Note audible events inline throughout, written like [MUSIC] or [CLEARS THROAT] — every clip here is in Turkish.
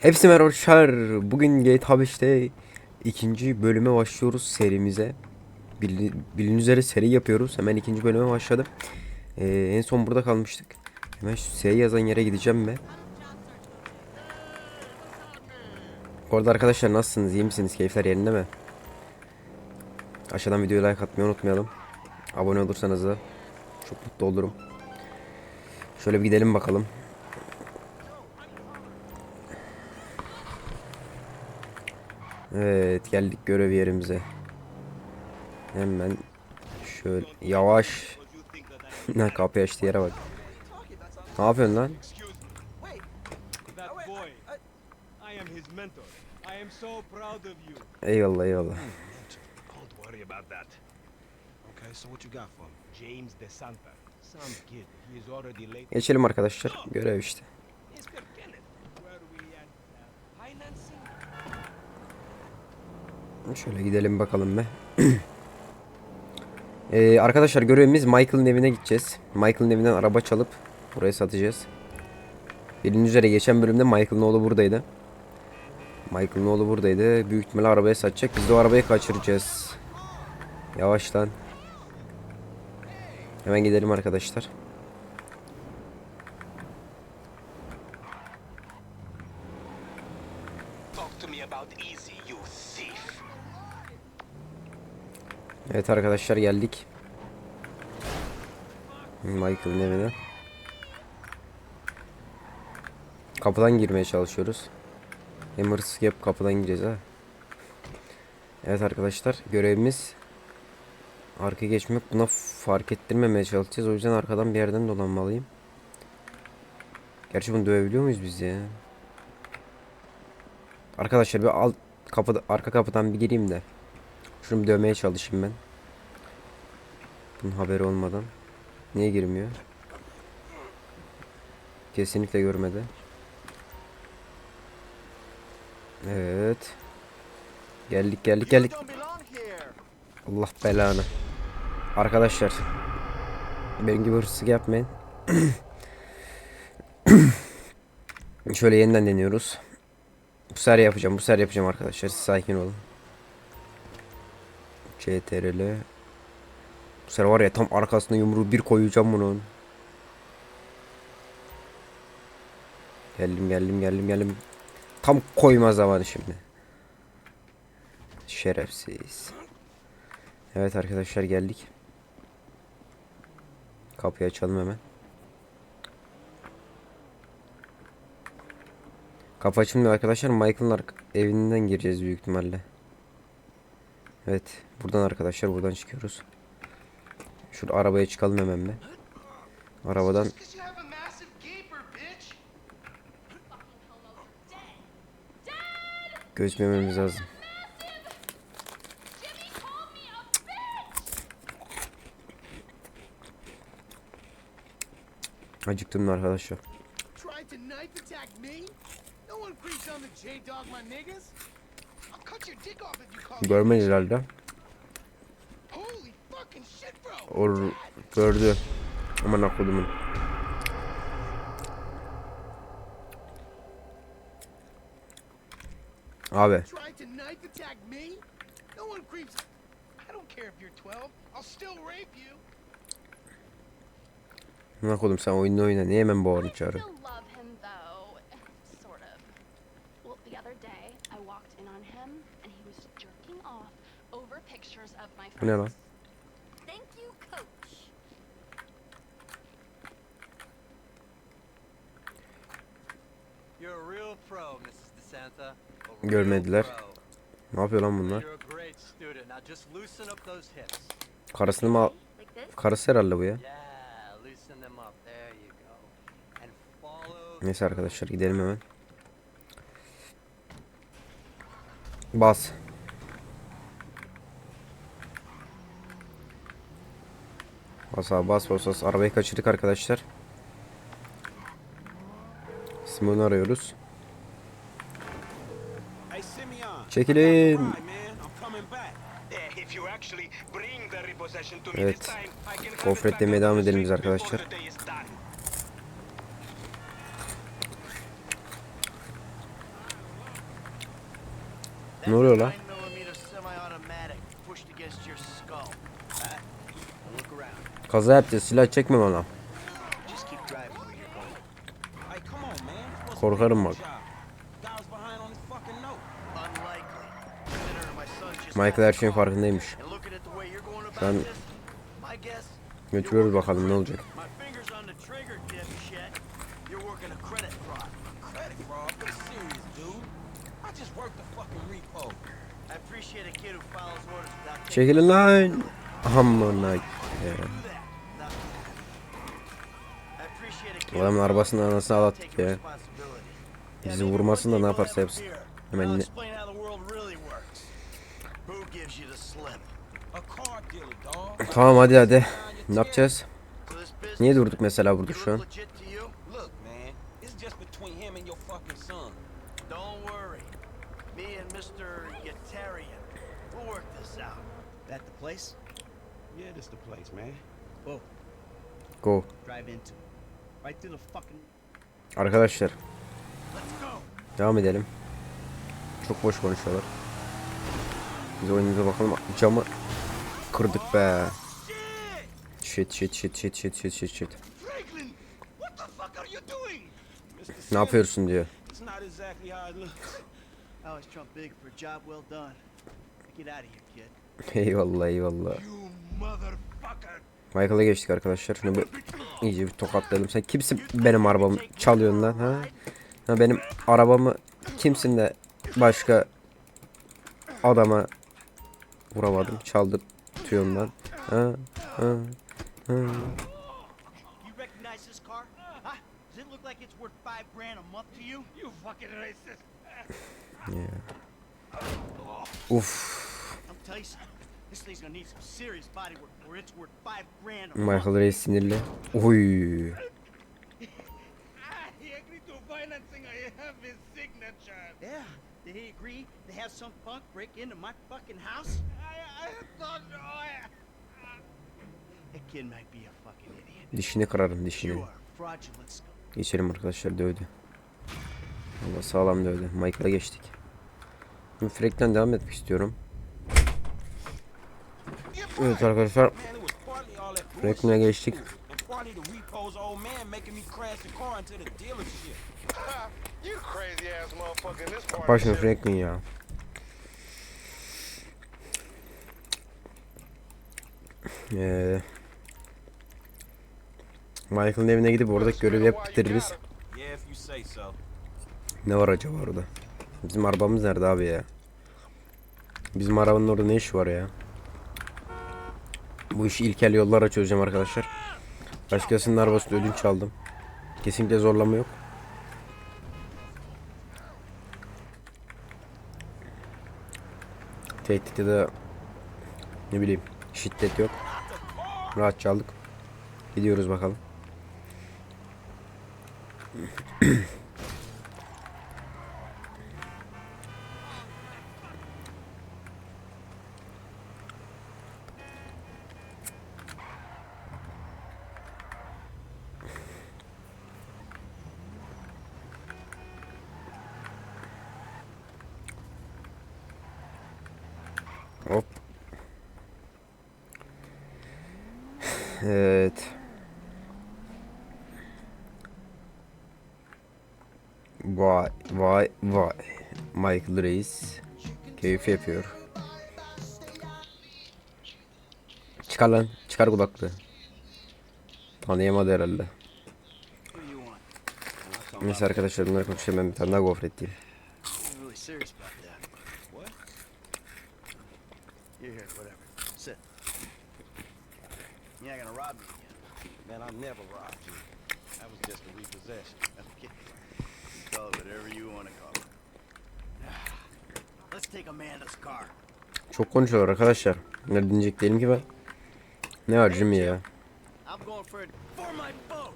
Hepsi merhaba arkadaşlar. Bugün GTA 5'te ikinci bölüme başlıyoruz serimize. Bildi- Bildiğiniz üzere seri yapıyoruz. Hemen ikinci bölüme başladım. Ee, en son burada kalmıştık. Hemen şu S yazan yere gideceğim ben. Bu arkadaşlar nasılsınız? İyi misiniz? Keyifler yerinde mi? Aşağıdan videoya like atmayı unutmayalım. Abone olursanız da çok mutlu olurum. Şöyle bir gidelim bakalım. Evet geldik görev yerimize. Hemen şöyle yavaş. [LAUGHS] ne kapıyı açtı yere bak. Ne yapıyorsun lan? Eyvallah eyvallah. Geçelim arkadaşlar. Görev işte. Şöyle gidelim bakalım be. [CLEARS THROAT] Ee, arkadaşlar görevimiz Michael'ın evine gideceğiz. Michael'ın evinden araba çalıp buraya satacağız. Bildiğiniz üzere geçen bölümde Michael'ın oğlu buradaydı. Michael'ın oğlu buradaydı. Büyük ihtimalle arabaya satacak. Biz de o arabayı kaçıracağız. Yavaş lan. Hemen gidelim arkadaşlar. Talk to me about easy, you thief. Evet arkadaşlar geldik. Michael'ın evine. Kapıdan girmeye çalışıyoruz. Hem hırsız yap kapıdan gireceğiz ha. Evet arkadaşlar görevimiz arka geçmek buna fark ettirmemeye çalışacağız. O yüzden arkadan bir yerden dolanmalıyım. Gerçi bunu dövebiliyor muyuz biz ya? Arkadaşlar bir alt kapıda arka kapıdan bir gireyim de. Şunu dövmeye çalışayım ben. Bunun haberi olmadan. Niye girmiyor? Kesinlikle görmedi. Evet. Geldik geldik geldik. Allah belanı. Arkadaşlar. Benim gibi hırsızlık yapmayın. [CLEARS THROAT] Şöyle yeniden deniyoruz. Bu sefer yapacağım. Bu sefer yapacağım arkadaşlar. Siz sakin olun. CTRL sefer var ya tam arkasına yumruğu bir koyacağım bunun. Geldim geldim geldim geldim. Tam koyma zamanı şimdi. Şerefsiz. Evet arkadaşlar geldik. Kapıyı açalım hemen. Kapı açılmıyor arkadaşlar. Michael'ın evinden gireceğiz büyük ihtimalle. Evet. Buradan arkadaşlar buradan çıkıyoruz. Şurada arabaya çıkalım hemen be. Arabadan gözlememiz lazım. Acıktım da arkadaşlar. Görmedi herhalde. Holy fucking shit, bro. Or gördü. Aman akudumun. Abi Tried to knife attack me? No one creeps. I don't care if you're 12. I'll still rape you. ne kodum sen oyunu oyna niye hemen bağırıp çağırıyorsun? still love him though, sort of. Well, the other day I walked in on him and he was jerking off over pictures of my Bu ne lan? Görmediler. Ne yapıyor lan bunlar? Karısını mı? Karısı herhalde bu ya. Neyse arkadaşlar gidelim hemen. Bas. Bas abi bas bas bas. Arabayı kaçırdık arkadaşlar. Simon'u arıyoruz. Çekilin. Evet. Gofret devam edelim biz arkadaşlar. Ne oluyor lan? 9mm semi-automatic pushed against your skull. Huh? Now look around. Kaza yapacağız. Silah çekme bana. Just keep driving where you're going. Hey, come on, man. You're supposed to Korkarım be bak. on the job. Guy was behind on his fucking note. Unlikely. Considering my son just Michael her şeyin farkındaymış. Şu an götürüyoruz bakalım ne olacak. Çekilin lan. Amına. ya. Adamın arabasının anasını ağlattık ya. Bizi vurmasın da ne yaparsa yapsın. Hemen ne-. Tamam hadi hadi. Ne yapacağız? Niye durduk mesela burada şu an? look legit to you? Look, man. It's just between him and your fucking son. Don't worry. Me and Mr. Yetarian, we'll work this out. That the place? Yeah, this the place, man. Whoa, Go. Arkadaşlar devam edelim. Çok boş konuşuyorlar. Biz oyunumuza bakalım. Camı kırdık be. Shit shit shit shit shit shit shit shit. Ne yapıyorsun diyor. [LAUGHS] Eyvallah eyvallah. Michael'a geçtik arkadaşlar. Bir iyice bir tokatlayalım. Sen kimsin benim arabamı çalıyorsun lan ha? ha benim arabamı kimsin de başka adama vuramadım. Çaldırtıyorsun lan. Ha? Ha? Ha? Racist. Uf. Michael. Reis sinirli. Signature. Yeah. Did he agree to have some punk break into my fucking house? I. I, That kid might be a fucking idiot. Dişini kırarım dişini. Geçelim arkadaşlar dövdü. Allah sağlam dövdü. Michael'a geçtik. Şimdi Frank'ten devam etmek istiyorum. Evet arkadaşlar. Franklin'e geçtik. Başına Franklin ya. Ee, Michael'ın evine gidip oradaki görevi hep bitiririz. Ne var acaba orada? Bizim arabamız nerede abi ya? Bizim arabanın orada ne işi var ya? Bu işi ilkel yollarla çözeceğim arkadaşlar. Başkasının arabasını ödünç aldım. Kesinlikle zorlama yok. Tehdit ya da ne bileyim şiddet yok. Rahatça aldık. Gidiyoruz bakalım. [CLEARS THROAT] Evet. Vay vay vay. Michael Reis keyif yapıyor. Çıkar lan. Çıkar kulaklığı. Tanıyamadı herhalde. Neyse arkadaşlar bunları konuşayım ben bir tane daha gofret diyeyim. I'm really serious about that. What? You're here, whatever. Sit. You're not gonna rob me. Man, I never robbed you. That was just a repossession. [LAUGHS] Okay. Call it whatever you want to call it. [SIGHS] Let's take Amanda's car. Çok konuşuyorlar arkadaşlar. Ne dinleyecek değilim ki ben. Ne var Jimmy ya? I'm going for for my boat.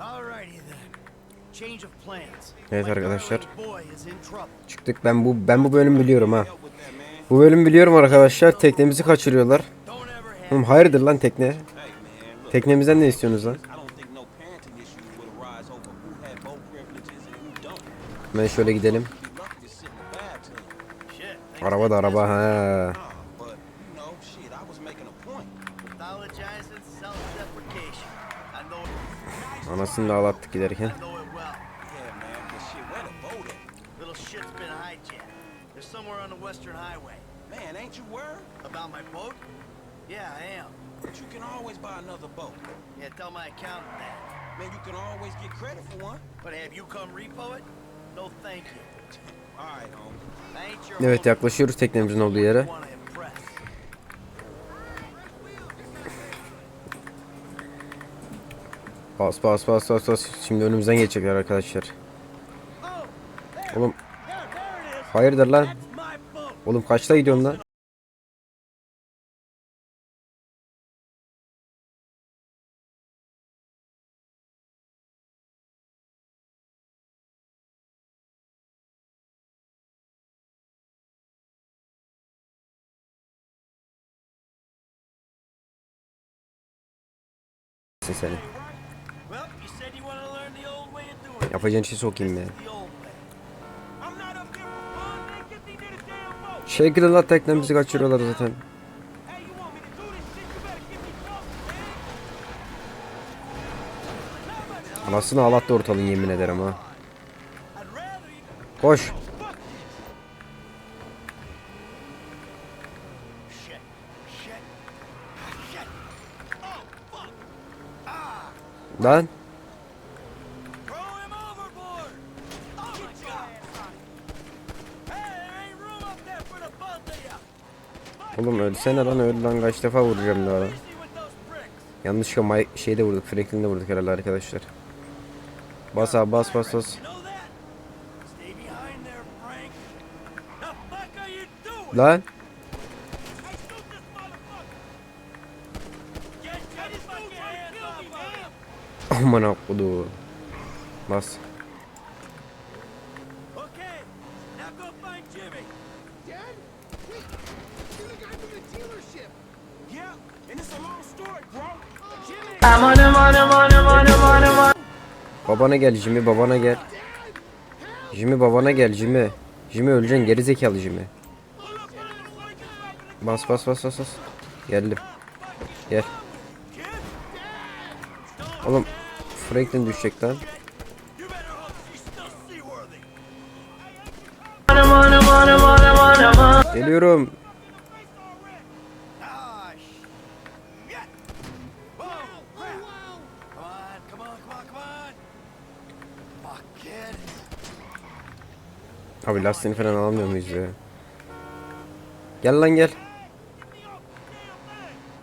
Alrighty then. Change of plans. Evet arkadaşlar. Çıktık ben bu ben bu bölüm biliyorum ha. Bu bölüm biliyorum arkadaşlar. Teknemizi kaçırıyorlar. Oğlum hayırdır lan tekne? Teknemizden ne istiyorsunuz lan? I don't think no parenting issues would arise over who had Yeah, I am. But you can always buy another boat. Yeah, tell my accountant that. Man, you can always get credit for one. But have you come repo it? No, thank you. All right, homie. Evet yaklaşıyoruz teknemizin olduğu yere. Bas bas bas bas bas. Şimdi önümüzden geçecekler arkadaşlar. Oğlum. Hayırdır lan? Oğlum kaçta gidiyorsun lan? To do this shit? You better give me something, man. Anasını ağlattı ortalığın yemin ederim ha. Koş. Shit. Shit. Shit. Oh, fuck. Ah. Lan. Throw him overboard. Oh, my God. Hey, there ain't room up there for the both of you. Oğlum ölsene lan öl lan kaç defa vuracağım daha. Yanlışlıkla Mike şeyde vurduk. Franklin'de vurduk herhalde arkadaşlar. Bas abi bas bas bas. You story, bro. Jimmy! Babana gel Jimmy babana gel. Jimmy babana gel Jimmy. Jimmy öleceksin geri zekalı Jimmy. Bas bas bas bas bas. Geldim. Gel. Oğlum Franklin düşecek lan. Geliyorum. Abi lastiğini falan alamıyor muyuz ya? Gel lan gel.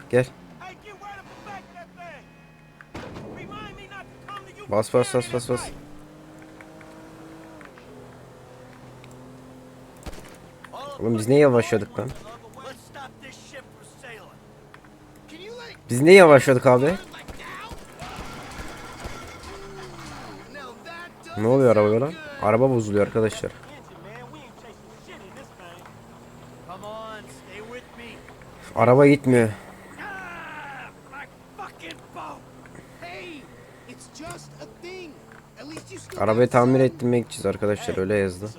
Gel. Hey, get right up the back of that thing. Remind me not to come to you. Bas bas bas bas bas. Oğlum biz ne yavaşladık lan? Biz ne yavaşladık abi? Ne oluyor arabaya lan? Araba bozuluyor arkadaşlar. Araba gitmiyor. Arabayı tamir ettirmek için arkadaşlar öyle yazdı.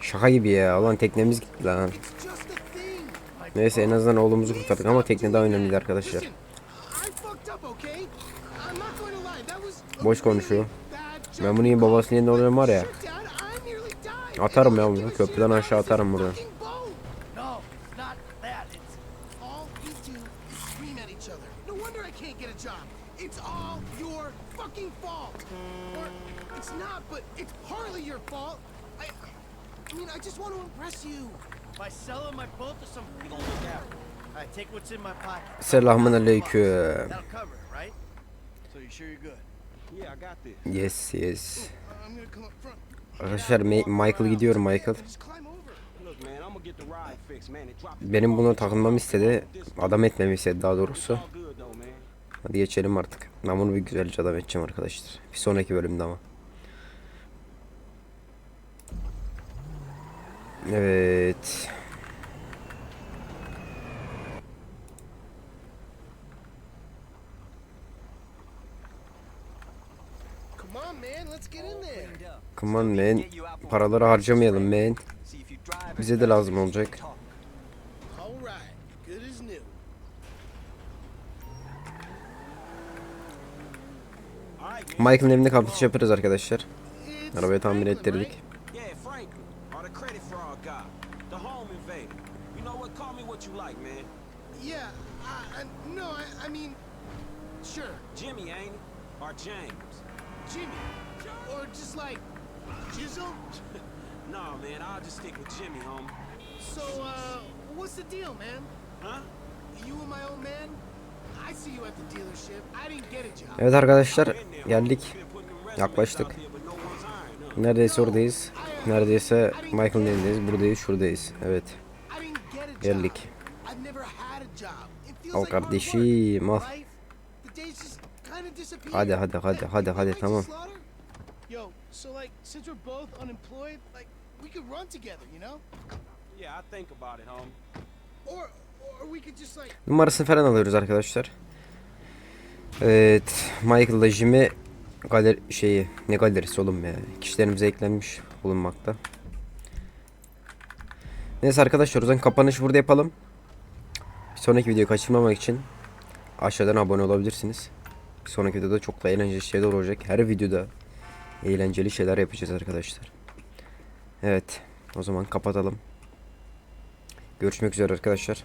Şaka gibi ya. Ulan teknemiz gitti lan. Neyse en azından oğlumuzu kurtardık ama tekne daha önemliydi arkadaşlar. Boş konuşuyor. Ben bunu iyi babasının yerinde oluyorum var ya. Atarım ya bunu. Köprüden aşağı atarım buradan. fucking boat. No, it's not that. It's All you do is scream at each other. No wonder I can't get a job. It's all your fucking fault. Or it's not, but it's partly your fault. I, I mean, I just want to impress you. by selling my boat to some people look out. All right, take what's in my pocket. Selamun aleyküm. That'll cover it, right? So you sure you're good? Yeah, I got this. Yes yes. I'm gonna come up front. Arkadaşlar Michael gidiyor Michael. Just climb over. Look, man, I'm gonna get the ride fixed, man. And drop Benim buna takılmamı istedi. Adam etmemi istedi daha doğrusu. Hadi geçelim artık. Ben bunu bir güzelce adam edeceğim arkadaşlar. Bir sonraki bölümde ama. Evet. Come on, man. Paraları harcamayalım man. Bize de lazım olacak. talk. All right. Good as new. All right, man. Michael'ın evinde kapatış yaparız arkadaşlar. It's Arabayı tamir Franklin, ettirdik. right? Yeah, Franklin, or the credit fraud guy, the home invader. You know what? Call me what you like, man. Yeah. I, I, no, I, I mean, sure, Jimmy, ain't it? Or James? Jimmy, or just like Jizzle. [LAUGHS] No, man, I'll just stick with Jimmy, homie. So, uh, what's the deal, man? Huh? You and my old man? I see you at the dealership. I didn't get a job. Evet arkadaşlar geldik. Yaklaştık. Neredeyse oradayız. Neredeyse Michael'ın evindeyiz. Buradayız, şuradayız. Evet. Geldik. Al kardeşim, al. Hadi, hadi, hadi, hadi, hadi, tamam. Or Numarasını falan alıyoruz arkadaşlar. Evet. Michael'la Jimmy galeri şeyi ne galerisi oğlum ya. Kişilerimize eklenmiş bulunmakta. Neyse arkadaşlar o zaman kapanışı burada yapalım. Bir sonraki videoyu kaçırmamak için aşağıdan abone olabilirsiniz. Bir sonraki videoda çok da eğlenceli şeyler olacak. Her videoda eğlenceli şeyler yapacağız arkadaşlar. Evet. O zaman kapatalım. Görüşmek üzere arkadaşlar.